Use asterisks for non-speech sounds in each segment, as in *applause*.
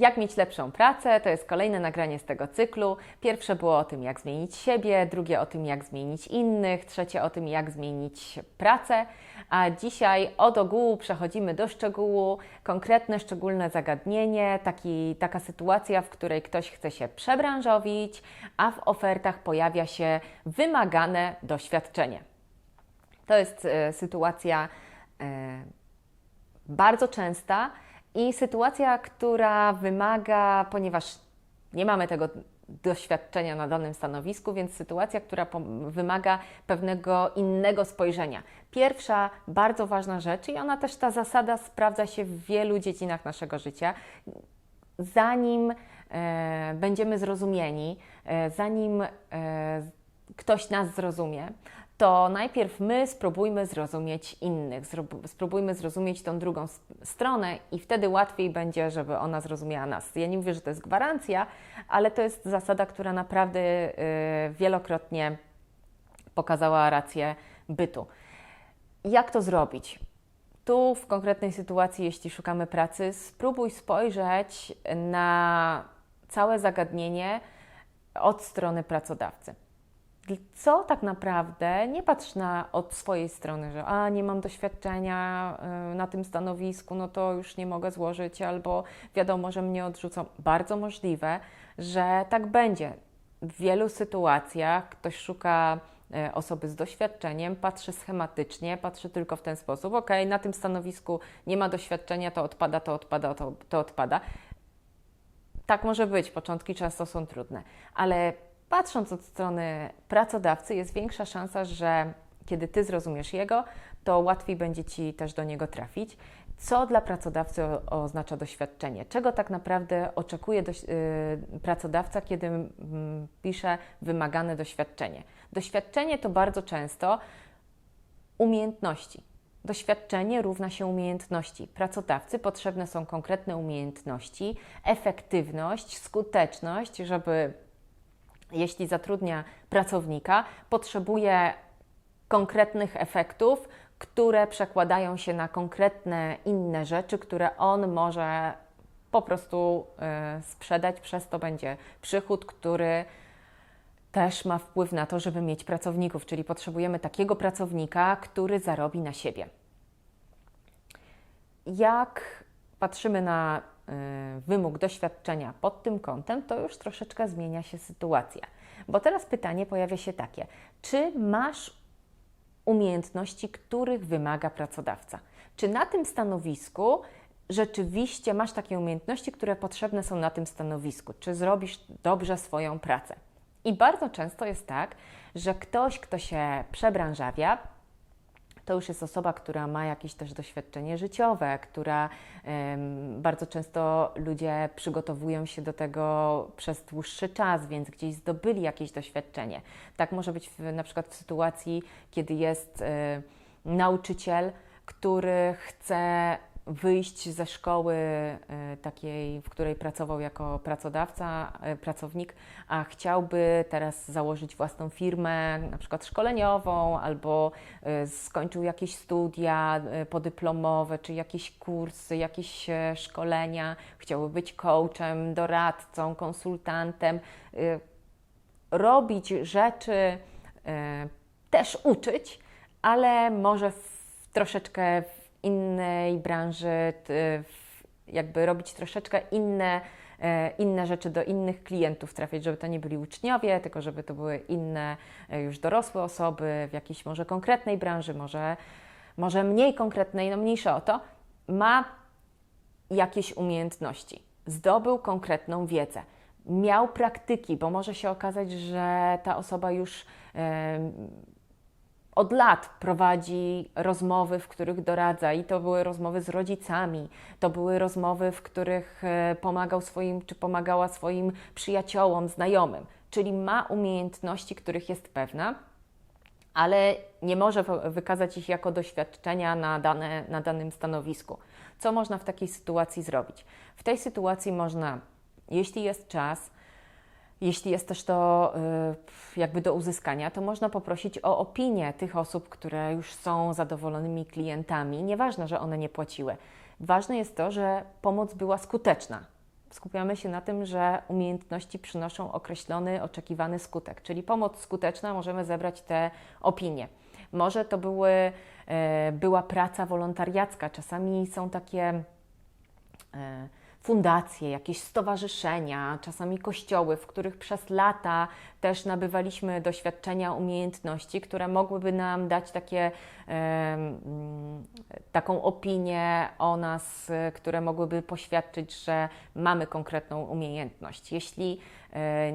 Jak mieć lepszą pracę? To jest kolejne nagranie z tego cyklu. Pierwsze było o tym, jak zmienić siebie, drugie o tym, jak zmienić innych, trzecie o tym, jak zmienić pracę. A dzisiaj od ogółu przechodzimy do szczegółu, konkretne, szczególne zagadnienie, taki, taka sytuacja, w której ktoś chce się przebranżowić, a w ofertach pojawia się wymagane doświadczenie. To jest e, sytuacja e, bardzo częsta i sytuacja, która wymaga, ponieważ nie mamy tego doświadczenia na danym stanowisku, więc sytuacja, która wymaga pewnego innego spojrzenia. Pierwsza bardzo ważna rzecz, i ona też ta zasada sprawdza się w wielu dziedzinach naszego życia. Zanim e, będziemy zrozumieni, e, zanim e, ktoś nas zrozumie, to najpierw my spróbujmy zrozumieć innych, spróbujmy zrozumieć tą drugą stronę i wtedy łatwiej będzie, żeby ona zrozumiała nas. Ja nie mówię, że to jest gwarancja, ale to jest zasada, która naprawdę y, wielokrotnie pokazała rację bytu. Jak to zrobić? Tu w konkretnej sytuacji, jeśli szukamy pracy, spróbuj spojrzeć na całe zagadnienie od strony pracodawcy co tak naprawdę, nie patrz na od swojej strony, że a nie mam doświadczenia y, na tym stanowisku, no to już nie mogę złożyć, albo wiadomo, że mnie odrzucą. Bardzo możliwe, że tak będzie. W wielu sytuacjach ktoś szuka y, osoby z doświadczeniem, patrzy schematycznie, patrzy tylko w ten sposób, ok, na tym stanowisku nie ma doświadczenia, to odpada, to odpada, to, to odpada. Tak może być, początki często są trudne, ale patrząc od strony pracodawcy, jest większa szansa, że kiedy ty zrozumiesz jego, to łatwiej będzie ci też do niego trafić. Co dla pracodawcy oznacza doświadczenie? Czego tak naprawdę oczekuje do, yy, pracodawca, kiedy mm, pisze wymagane doświadczenie? Doświadczenie to bardzo często umiejętności. Doświadczenie równa się umiejętności. Pracodawcy potrzebne są konkretne umiejętności, efektywność, skuteczność, żeby jeśli zatrudnia pracownika, potrzebuje konkretnych efektów, które przekładają się na konkretne inne rzeczy, które on może po prostu y, sprzedać, przez to będzie przychód, który też ma wpływ na to, żeby mieć pracowników, czyli potrzebujemy takiego pracownika, który zarobi na siebie. Jak patrzymy na wymóg doświadczenia pod tym kątem, to już troszeczkę zmienia się sytuacja. Bo teraz pytanie pojawia się takie: czy masz umiejętności, których wymaga pracodawca? Czy na tym stanowisku rzeczywiście masz takie umiejętności, które potrzebne są na tym stanowisku? Czy zrobisz dobrze swoją pracę? I bardzo często jest tak, że ktoś, kto się przebranżawia, to już jest osoba, która ma jakieś też doświadczenie życiowe, która bardzo często ludzie przygotowują się do tego przez dłuższy czas, więc gdzieś zdobyli jakieś doświadczenie. Tak może być w, na przykład w sytuacji, kiedy jest e, nauczyciel, który chce wyjść ze szkoły e, takiej, w której pracował jako pracodawca, e, pracownik, a chciałby teraz założyć własną firmę, na przykład szkoleniową, albo e, skończył jakieś studia podyplomowe, czy jakieś kursy, jakieś szkolenia, chciałby być coachem, doradcą, konsultantem, robić rzeczy, też uczyć, ale może w, troszeczkę w innej branży, jakby robić troszeczkę inne, e, inne rzeczy do innych klientów trafiać, żeby to nie byli uczniowie, tylko żeby to były inne e, już dorosłe osoby w jakiejś może konkretnej branży, może, może mniej konkretnej, no mniejsze o to, ma jakieś umiejętności, zdobył konkretną wiedzę, miał praktyki, bo może się okazać, że ta osoba już od lat prowadzi rozmowy, w których doradza, i to były rozmowy z rodzicami, to były rozmowy, w których e, pomagał swoim czy pomagała swoim przyjaciołom, znajomym, czyli ma umiejętności, których jest pewna, ale nie może wykazać ich jako doświadczenia na, dane, na danym stanowisku. Co można w takiej sytuacji zrobić? W tej sytuacji można, jeśli jest czas, jeśli jest też to y, jakby do uzyskania, to można poprosić o opinię tych osób, które już są zadowolonymi klientami. Nieważne, że one nie płaciły. Ważne jest to, że pomoc była skuteczna. skupiamy się na tym, że umiejętności przynoszą określony, oczekiwany skutek, czyli pomoc skuteczna, możemy zebrać te opinie. Może to były, e, była praca wolontariacka, czasami są takie e, fundacje, jakieś stowarzyszenia, czasami kościoły, w których przez lata też nabywaliśmy doświadczenia, umiejętności, które mogłyby nam dać takie, taką opinię o nas, które mogłyby poświadczyć, że mamy konkretną umiejętność. Jeśli e,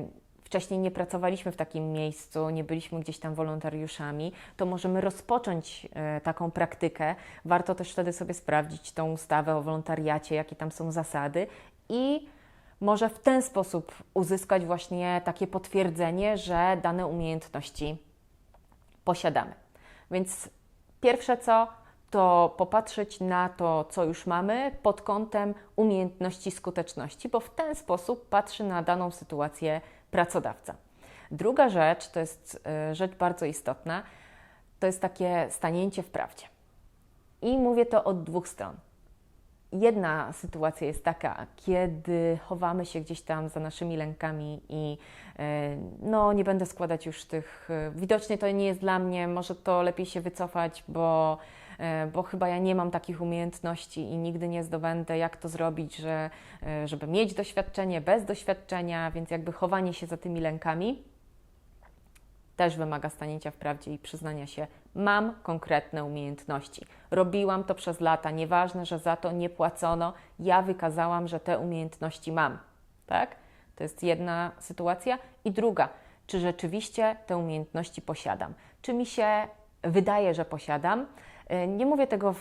wcześniej nie pracowaliśmy w takim miejscu, nie byliśmy gdzieś tam wolontariuszami, to możemy rozpocząć e, taką praktykę. Warto też wtedy sobie sprawdzić tą ustawę o wolontariacie, jakie tam są zasady i może w ten sposób uzyskać właśnie takie potwierdzenie, że dane umiejętności posiadamy. Więc pierwsze co, to popatrzeć na to, co już mamy pod kątem umiejętności skuteczności, bo w ten sposób patrzy na daną sytuację pracodawca. Druga rzecz, to jest e, rzecz bardzo istotna, to jest takie stanięcie w prawdzie. I mówię to od dwóch stron. Jedna sytuacja jest taka, kiedy chowamy się gdzieś tam za naszymi lękami i e, no, nie będę składać już tych, e, widocznie to nie jest dla mnie, może to lepiej się wycofać, bo E, bo chyba ja nie mam takich umiejętności i nigdy nie zdobędę, jak to zrobić, że, żeby mieć doświadczenie bez doświadczenia, więc jakby chowanie się za tymi lękami też wymaga stanięcia w prawdzie i przyznania się, mam konkretne umiejętności. Robiłam to przez lata, nieważne, że za to nie płacono, ja wykazałam, że te umiejętności mam. Tak? To jest jedna sytuacja. I druga, czy rzeczywiście te umiejętności posiadam? Czy mi się wydaje, że posiadam? E, nie mówię tego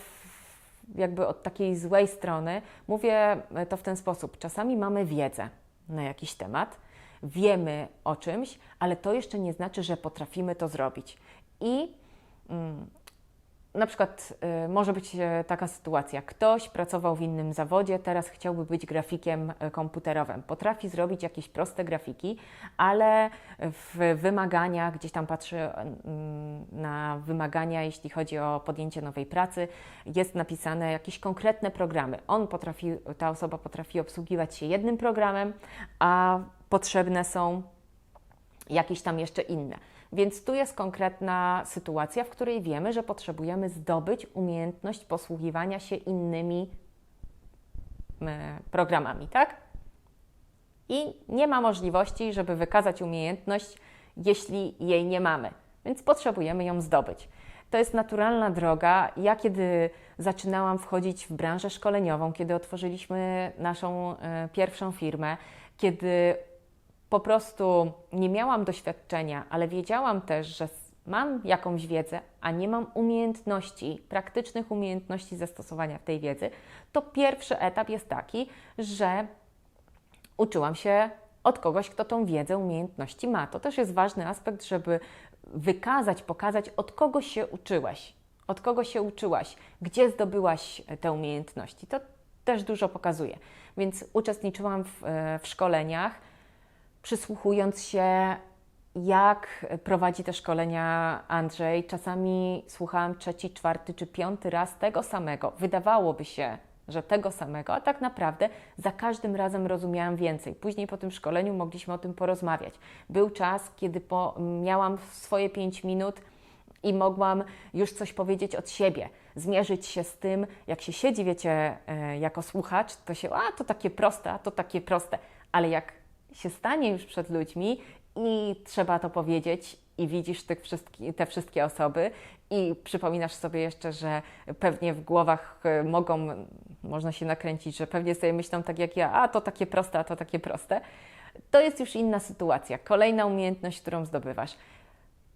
jakby od takiej złej strony, mówię to w ten sposób. Czasami mamy wiedzę na jakiś temat, wiemy o czymś, ale to jeszcze nie znaczy, że potrafimy to zrobić. I mm, na przykład y, może być y, taka sytuacja: ktoś pracował w innym zawodzie, teraz chciałby być grafikiem y, komputerowym. Potrafi zrobić jakieś proste grafiki, ale w wymaganiach, gdzieś tam patrzy mm, na wymagania, jeśli chodzi o podjęcie nowej pracy, jest napisane jakieś konkretne programy. On potrafi, ta osoba potrafi obsługiwać się jednym programem, a potrzebne są jakieś tam jeszcze inne. Więc tu jest konkretna sytuacja, w której wiemy, że potrzebujemy zdobyć umiejętność posługiwania się innymi e, programami, tak? I nie ma możliwości, żeby wykazać umiejętność, jeśli jej nie mamy, więc potrzebujemy ją zdobyć. To jest naturalna droga. Ja, kiedy zaczynałam wchodzić w branżę szkoleniową, kiedy otworzyliśmy naszą e, pierwszą firmę, kiedy po prostu nie miałam doświadczenia, ale wiedziałam też, że mam jakąś wiedzę, a nie mam umiejętności, praktycznych umiejętności zastosowania tej wiedzy, to pierwszy etap jest taki, że uczyłam się od kogoś, kto tą wiedzę, umiejętności ma. To też jest ważny aspekt, żeby wykazać, pokazać, od kogo się uczyłeś, od kogo się uczyłaś, gdzie zdobyłaś te umiejętności. To też dużo pokazuje. Więc uczestniczyłam w, w szkoleniach, przysłuchując się, jak prowadzi te szkolenia Andrzej. Czasami słuchałam trzeci, czwarty czy piąty raz tego samego. Wydawałoby się, że tego samego, a tak naprawdę za każdym razem rozumiałam więcej. Później po tym szkoleniu mogliśmy o tym porozmawiać. Był czas, kiedy po, miałam swoje pięć minut i mogłam już coś powiedzieć od siebie, zmierzyć się z tym, jak się siedzi, wiecie, e, jako słuchacz, to się, a to takie proste, a to takie proste, ale jak się stanie już przed ludźmi i trzeba to powiedzieć i widzisz tych wszystki, te wszystkie osoby i przypominasz sobie jeszcze, że pewnie w głowach e, mogą, można się nakręcić, że pewnie sobie myślą tak jak ja, a to takie proste, a to takie proste. To jest już inna sytuacja, kolejna umiejętność, którą zdobywasz.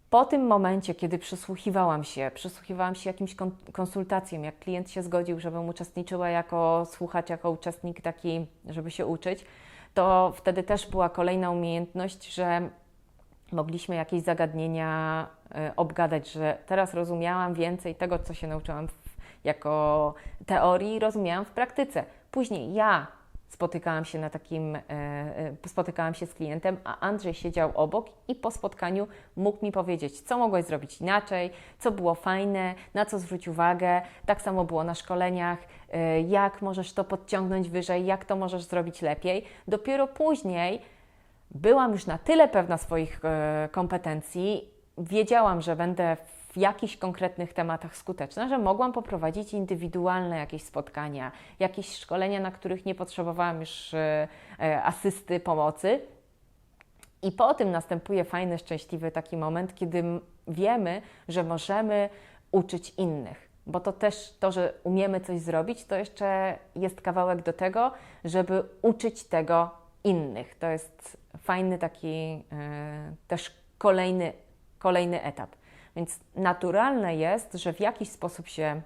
Po tym momencie, kiedy przysłuchiwałam się, przysłuchiwałam się jakimś konsultacjom, jak klient się zgodził, żebym uczestniczyła jako słuchacz, jako uczestnik taki, żeby się uczyć, to wtedy też była kolejna umiejętność, że mogliśmy jakieś zagadnienia e, obgadać, że teraz rozumiałam więcej tego, co się nauczyłam w, jako teorii, rozumiałam w praktyce. Później ja spotykałam się na takim, e, e, spotykałam się z klientem, a Andrzej siedział obok i po spotkaniu mógł mi powiedzieć, co mogłeś zrobić inaczej, co było fajne, na co zwrócić uwagę. Tak samo było na szkoleniach, e, jak możesz to podciągnąć wyżej, jak to możesz zrobić lepiej. Dopiero później byłam już na tyle pewna swoich kompetencji, wiedziałam, że będę w jakichś konkretnych tematach skuteczna, że mogłam poprowadzić indywidualne jakieś spotkania, jakieś szkolenia, na których nie potrzebowałam już e, e, asysty, pomocy. I po tym następuje fajny, szczęśliwy taki moment, kiedy wiemy, że możemy uczyć innych. Bo to też to, że umiemy coś zrobić, to jeszcze jest kawałek do tego, żeby uczyć tego innych. To jest fajny taki e, też kolejny, kolejny etap. Więc naturalne jest, że w jakiś sposób się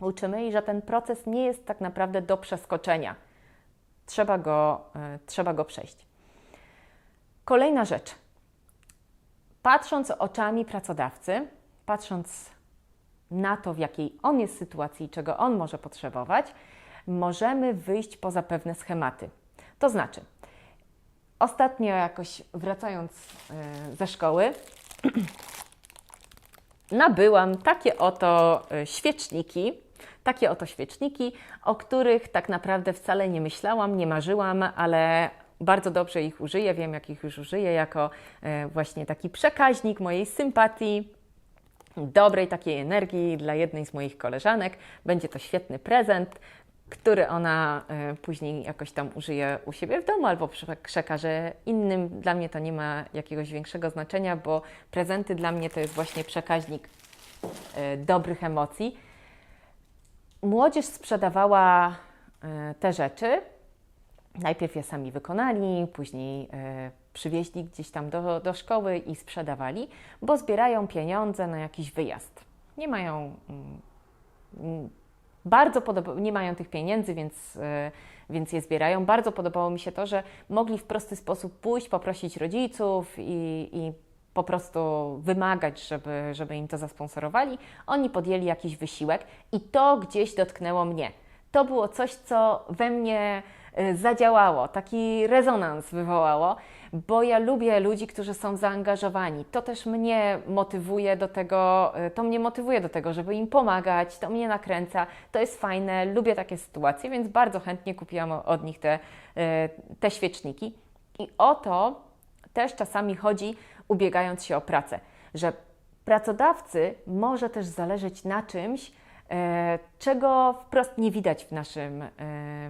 uczymy i że ten proces nie jest tak naprawdę do przeskoczenia. Trzeba go, y, trzeba go przejść. Kolejna rzecz. Patrząc oczami pracodawcy, patrząc na to, w jakiej on jest sytuacji i czego on może potrzebować, możemy wyjść poza pewne schematy. To znaczy, ostatnio jakoś wracając y, ze szkoły, *clears throat* nabyłam takie oto e, świeczniki, takie oto świeczniki, o których tak naprawdę wcale nie myślałam, nie marzyłam, ale bardzo dobrze ich użyję, wiem jak ich już użyję, jako e, właśnie taki przekaźnik mojej sympatii, dobrej takiej energii dla jednej z moich koleżanek. Będzie to świetny prezent który ona e, później jakoś tam użyje u siebie w domu albo przekaże innym. Dla mnie to nie ma jakiegoś większego znaczenia, bo prezenty dla mnie to jest właśnie przekaźnik e, dobrych emocji. Młodzież sprzedawała e, te rzeczy. Najpierw je sami wykonali, później przywieźli gdzieś tam do, do szkoły i sprzedawali, bo zbierają pieniądze na jakiś wyjazd. Nie mają mm, bardzo nie mają tych pieniędzy, więc, e, więc je zbierają. Bardzo podobało mi się to, że mogli w prosty sposób pójść, poprosić rodziców i, i po prostu wymagać, żeby, żeby im to zasponsorowali. Oni podjęli jakiś wysiłek i to gdzieś dotknęło mnie. To było coś, co we mnie zadziałało, taki rezonans wywołało bo ja lubię ludzi, którzy są zaangażowani. To też mnie motywuje do tego, y, to mnie motywuje do tego, żeby im pomagać, to mnie nakręca, to jest fajne, lubię takie sytuacje, więc bardzo chętnie kupiłam od nich te, y, te świeczniki. I o to też czasami chodzi, ubiegając się o pracę, że pracodawcy może też zależeć na czymś, czego wprost nie widać w naszym,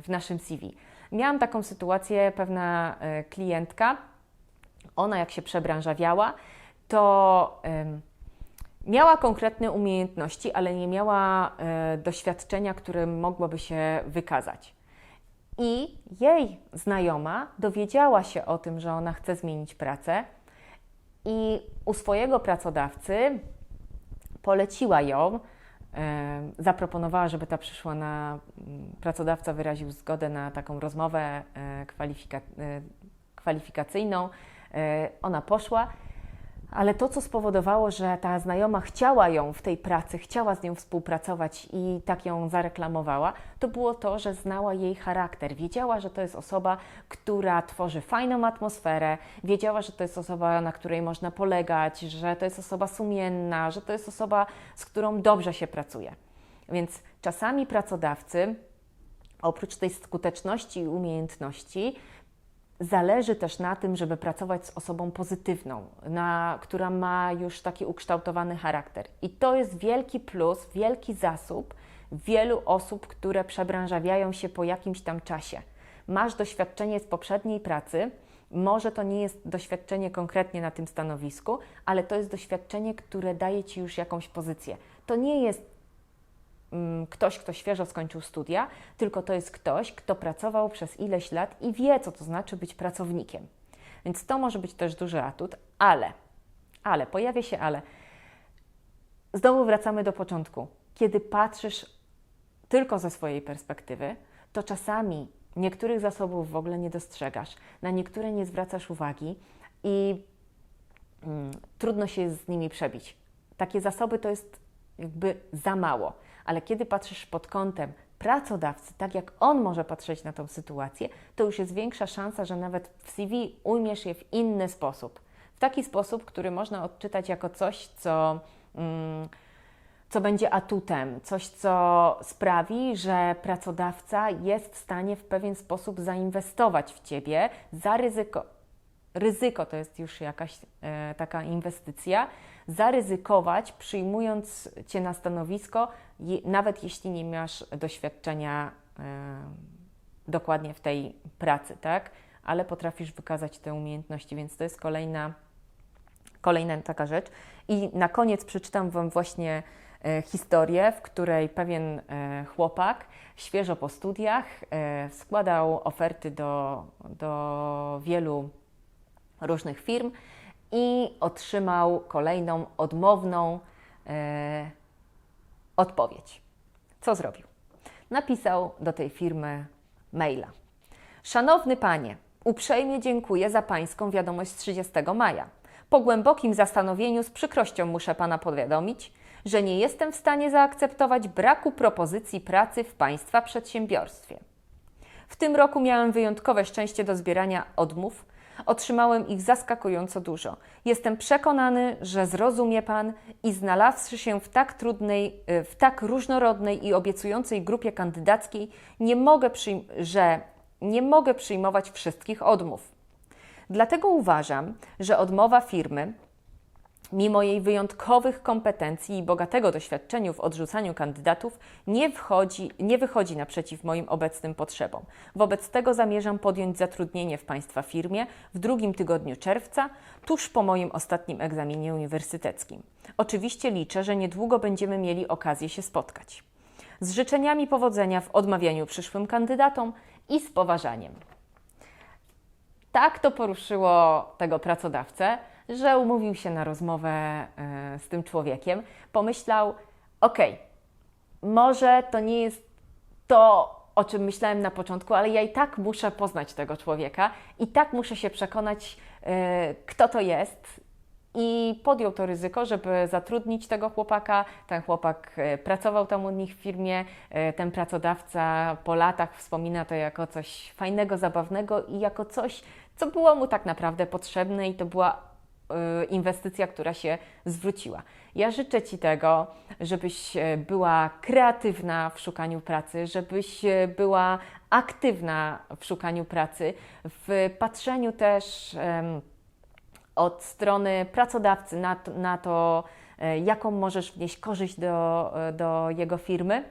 w naszym CV. Miałam taką sytuację, pewna klientka, ona jak się przebranżawiała, to miała konkretne umiejętności, ale nie miała e, doświadczenia, którym mogłoby się wykazać. I jej znajoma dowiedziała się o tym, że ona chce zmienić pracę i u swojego pracodawcy poleciła ją, zaproponowała, żeby ta przyszła na, pracodawca wyraził zgodę na taką rozmowę e, kwalifika, e, kwalifikacyjną. E, ona poszła, ale to, co spowodowało, że ta znajoma chciała ją w tej pracy, chciała z nią współpracować i tak ją zareklamowała, to było to, że znała jej charakter. Wiedziała, że to jest osoba, która tworzy fajną atmosferę, wiedziała, że to jest osoba, na której można polegać, że to jest osoba sumienna, że to jest osoba, z którą dobrze się pracuje. Więc czasami pracodawcy, oprócz tej skuteczności i umiejętności, zależy też na tym, żeby pracować z osobą pozytywną, na, która ma już taki ukształtowany charakter. I to jest wielki plus, wielki zasób wielu osób, które przebranżawiają się po jakimś tam czasie. Masz doświadczenie z poprzedniej pracy, może to nie jest doświadczenie konkretnie na tym stanowisku, ale to jest doświadczenie, które daje Ci już jakąś pozycję. To nie jest ktoś, kto świeżo skończył studia, tylko to jest ktoś, kto pracował przez ileś lat i wie, co to znaczy być pracownikiem. Więc to może być też duży atut, ale, ale, pojawia się ale. Znowu wracamy do początku. Kiedy patrzysz tylko ze swojej perspektywy, to czasami niektórych zasobów w ogóle nie dostrzegasz, na niektóre nie zwracasz uwagi i mm, trudno się z nimi przebić. Takie zasoby to jest jakby za mało ale kiedy patrzysz pod kątem pracodawcy, tak jak on może patrzeć na tą sytuację, to już jest większa szansa, że nawet w CV ujmiesz je w inny sposób. W taki sposób, który można odczytać jako coś, co. Mm, co będzie atutem, coś, co sprawi, że pracodawca jest w stanie w pewien sposób zainwestować w ciebie, zaryzyko, ryzyko to jest już jakaś e, taka inwestycja, zaryzykować, przyjmując cię na stanowisko, je, nawet jeśli nie masz doświadczenia e, dokładnie w tej pracy, tak? Ale potrafisz wykazać te umiejętności, więc to jest kolejna, kolejna taka rzecz. I na koniec przeczytam Wam właśnie e, historię, w której pewien e, chłopak świeżo po studiach e, składał oferty do, do wielu różnych firm i otrzymał kolejną odmowną e, odpowiedź. Co zrobił? Napisał do tej firmy maila. Szanowny panie, uprzejmie dziękuję za pańską wiadomość z 30 maja. Po głębokim zastanowieniu z przykrością muszę pana powiadomić, że nie jestem w stanie zaakceptować braku propozycji pracy w państwa przedsiębiorstwie. W tym roku miałem wyjątkowe szczęście do zbierania odmów. Otrzymałem ich zaskakująco dużo. Jestem przekonany, że zrozumie Pan i znalazłszy się w tak trudnej, y, w tak różnorodnej i obiecującej grupie kandydackiej, nie mogę że nie mogę przyjmować wszystkich odmów. Dlatego uważam, że odmowa firmy mimo jej wyjątkowych kompetencji i bogatego doświadczenia w odrzucaniu kandydatów, nie, wchodzi, nie wychodzi naprzeciw moim obecnym potrzebom. Wobec tego zamierzam podjąć zatrudnienie w Państwa firmie w drugim tygodniu czerwca, tuż po moim ostatnim egzaminie uniwersyteckim. Oczywiście liczę, że niedługo będziemy mieli okazję się spotkać. Z życzeniami powodzenia w odmawianiu przyszłym kandydatom i z poważaniem. Tak to poruszyło tego pracodawcę, że umówił się na rozmowę e, z tym człowiekiem. Pomyślał: OK, może to nie jest to, o czym myślałem na początku, ale ja i tak muszę poznać tego człowieka, i tak muszę się przekonać, e, kto to jest. I podjął to ryzyko, żeby zatrudnić tego chłopaka. Ten chłopak e, pracował tam u nich w firmie. Ten pracodawca po latach wspomina to jako coś fajnego, zabawnego i jako coś, co było mu tak naprawdę potrzebne, i to była inwestycja, która się zwróciła. Ja życzę Ci tego, żebyś była kreatywna w szukaniu pracy, żebyś była aktywna w szukaniu pracy, w patrzeniu też od strony pracodawcy na to, na to jaką możesz wnieść korzyść do, do jego firmy.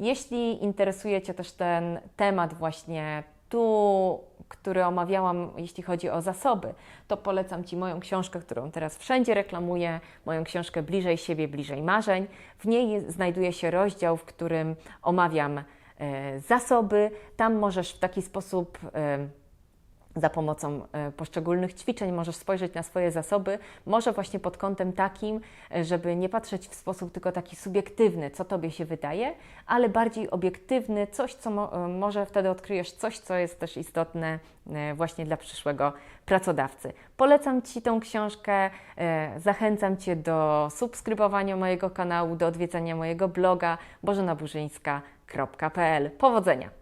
Jeśli interesuje Cię też ten temat właśnie tu, który omawiałam, jeśli chodzi o zasoby, to polecam Ci moją książkę, którą teraz wszędzie reklamuję, moją książkę Bliżej siebie, bliżej marzeń. W niej znajduje się rozdział, w którym omawiam e, zasoby. Tam możesz w taki sposób e, za pomocą e, poszczególnych ćwiczeń możesz spojrzeć na swoje zasoby, może właśnie pod kątem takim, e, żeby nie patrzeć w sposób tylko taki subiektywny, co Tobie się wydaje, ale bardziej obiektywny, coś, co mo e, może wtedy odkryjesz coś, co jest też istotne właśnie dla przyszłego pracodawcy. Polecam Ci tą książkę, zachęcam Cię do subskrybowania mojego kanału, do odwiedzania mojego bloga bożenaburzyńska.pl. Powodzenia!